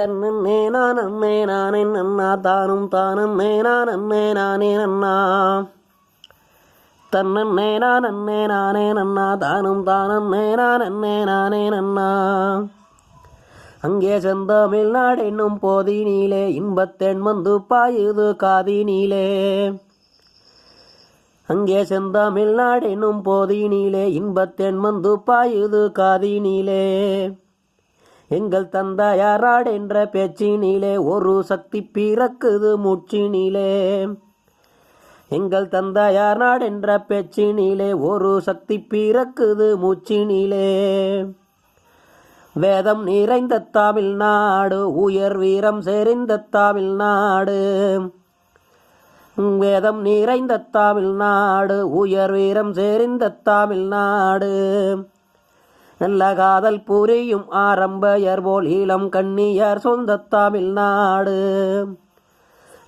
தன்னே நானே நானே நன்னா தானும் தானே நானே நானே நன்னா. தன்னே நானே நானே நன்னா தானும் தானே நானே நானே நன்னா. அங்கே செந்தமிழ் நாடென்னும் போதினிலே இன்பத்தென் வந்து பாயுது காதினிலே. அங்கே செந்தமிழ் நாடென்னும் போதினிலே இன்பத்தென் வந்து பாயுது காதினிலே. எங்கள் தந்தையாராடென்ற பேச்சினிலே ஒரு சக்தி பிறக்குது மூச்சினிலே. எங்கள் தந்தையார் நாடென்ற பேச்சினிலே ஒரு சக்தி பிறக்குது மூச்சினிலே. வேதம் நிறைந்த தமிழ்நாடு உயர் வீரம் செறிந்த தமிழ்நாடு வேதம் நிறைந்த தமிழ்நாடு உயர் வீரம் செறிந்த தமிழ்நாடு நல்ல காதல் புரியும் ஆரம்பயர் போல் ஈழம் கண்ணியர் சொந்த தமிழ்நாடு.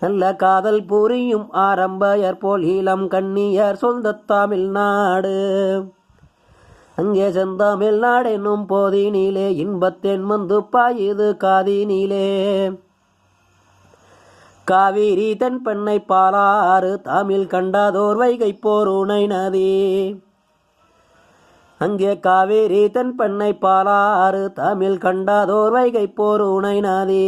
நல்ல காதல் புரியும் ஆரம்பயர் போல் ஈழம் கண்ணியர் சொந்த தமிழ்நாடு. அங்கே செந்தமிழ்நாடு போதினிலே இன்பத்தென் வந்து பாயுது காதினிலே. காவிரி தென் பெண்ணை பாலாறு தமிழ் கண்டாதோர் வைகை போருணை நதி. அங்கே காவேரி தன் பெண்ணை பாலாறு தமிழ் கண்டாதோர் வைகை உணை நதி.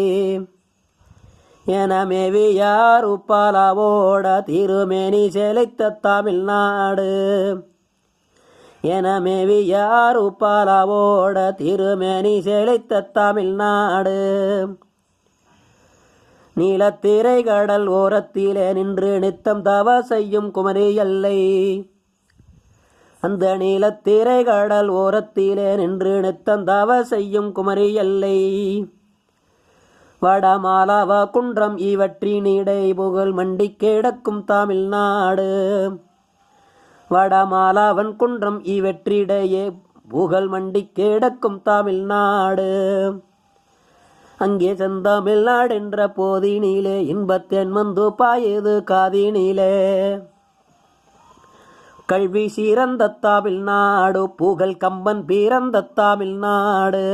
என மேவியார் உப்பாலாவோட திருமேனி செலைத்த தமிழ்நாடு என மேவியார் உப்பாலாவோட திருமேனி செலைத்த தமிழ்நாடு நீலத்திரை கடல் ஓரத்திலே நின்று நித்தம் தவ செய்யும் குமரி எல்லை. அந்த நீலத்திரை கடல் ஓரத்திலே நின்று நித்தந்தவ செய்யும் குமரி எல்லை. வடமாலாவ குன்றம் இவற்றினிடை புகழ் மண்டி கிடக்கும் தமிழ்நாடு. வடமாலாவன் குன்றம் இவற்றிடையே புகழ் மண்டி கிடக்கும் தமிழ்நாடு. அங்கே செந்தமிழ்நாடு போதினிலே இன்பத்தேன் வந்து பாயது காதினிலே கல்வி சீரந்த தமிழ்நாடு புகழ் கம்பன் பிறந்த தமிழ்நாடு.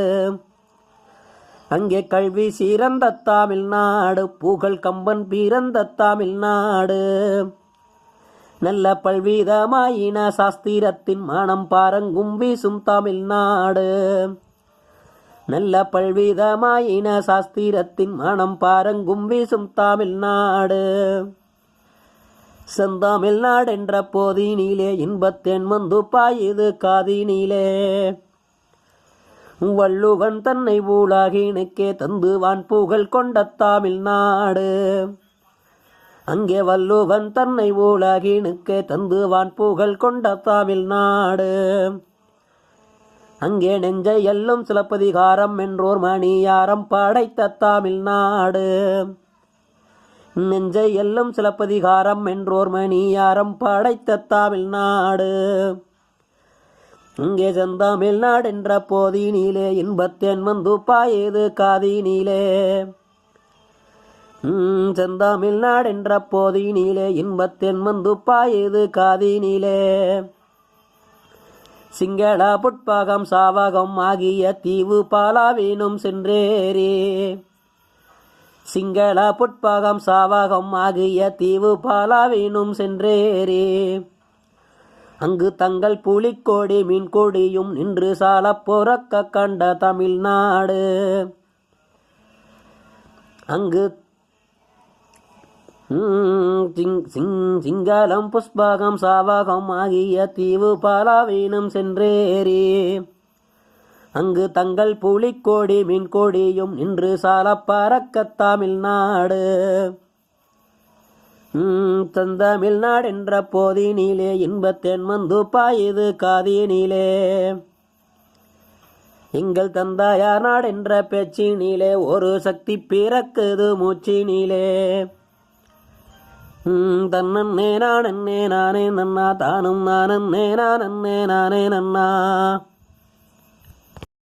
அங்கே கல்வி சீரந்த தமிழ்நாடு புகழ் கம்பன் பிறந்த தமிழ்நாடு. நல்ல பல்விதமாயின சாஸ்திரத்தின் மனம் பாரங்கும் வீசும் தமிழ்நாடு. நல்ல பல்விதமாயின சாஸ்திரத்தின் மனம் பாரங்கும் வீசும் தமிழ்நாடு. செந்தமிழ்நாடு போதினிலே இன்பத்தென் வந்து பாயுது காதினிலே. வள்ளுவன் தன்னை ஊழாகினுக்கே தந்துவான் புகழ் கொண்ட தமிழ்நாடு. அங்கே வள்ளுவன் தன்னை ஊழாகினுக்கே தந்துவான் புகழ் கொண்ட தமிழ்நாடு. அங்கே நெஞ்சை எல்லும் சிலப்பதிகாரம் என்றோர் மணியாரம் படைத்த தமிழ்நாடு. நெஞ்சை எல்லும் சிலப்பதிகாரம் என்றோர் மணியாரம் படைத்த தமிழ்நாடு. இங்கே செந்தமிழ்நாடு என்ற போதினிலே இன்பத்தேன் வந்து பாயுது காதினிலே ம், செந்தமிழ்நாடு என்ற போதினிலே இன்பத்தேன் வந்து பாயுது காதினிலே சிங்கள புட்பாகம் சாவகம் ஆகிய தீவு பாலாவினும் சென்றேரே சிங்கள புட்பாகம் சாவகம் ஆகிய தீவு பாலாவினும் சென்றேரே அங்கு தங்கள் புலிக்கோடி மீன்கொடியும் நின்று சால பொறக்க கண்ட தமிழ்நாடு அங்கு சிங்- சிங்- சிங்களம் புஷ்பகம் சாவகம் ஆகிய தீவு பாலாவினும் சென்றேரே அங்கு தங்கள் புலிக்கோடி மின்கோடியும் நின்று சால பறக்க தமிழ்நாடு. ம், தந்தமிழ்நாடு என்ற போதினிலே இன்பத்தென் மந்து பாயுது காதினிலே. எங்கள் தந்தாயார் நாடு என்ற பேச்சினிலே ஒரு சக்தி பிறக்குது மூச்சினிலே. தன்னே நான் நானன்னே நானே நன்னா தானும் நானன்னே நானன்னே நானே நன்னா.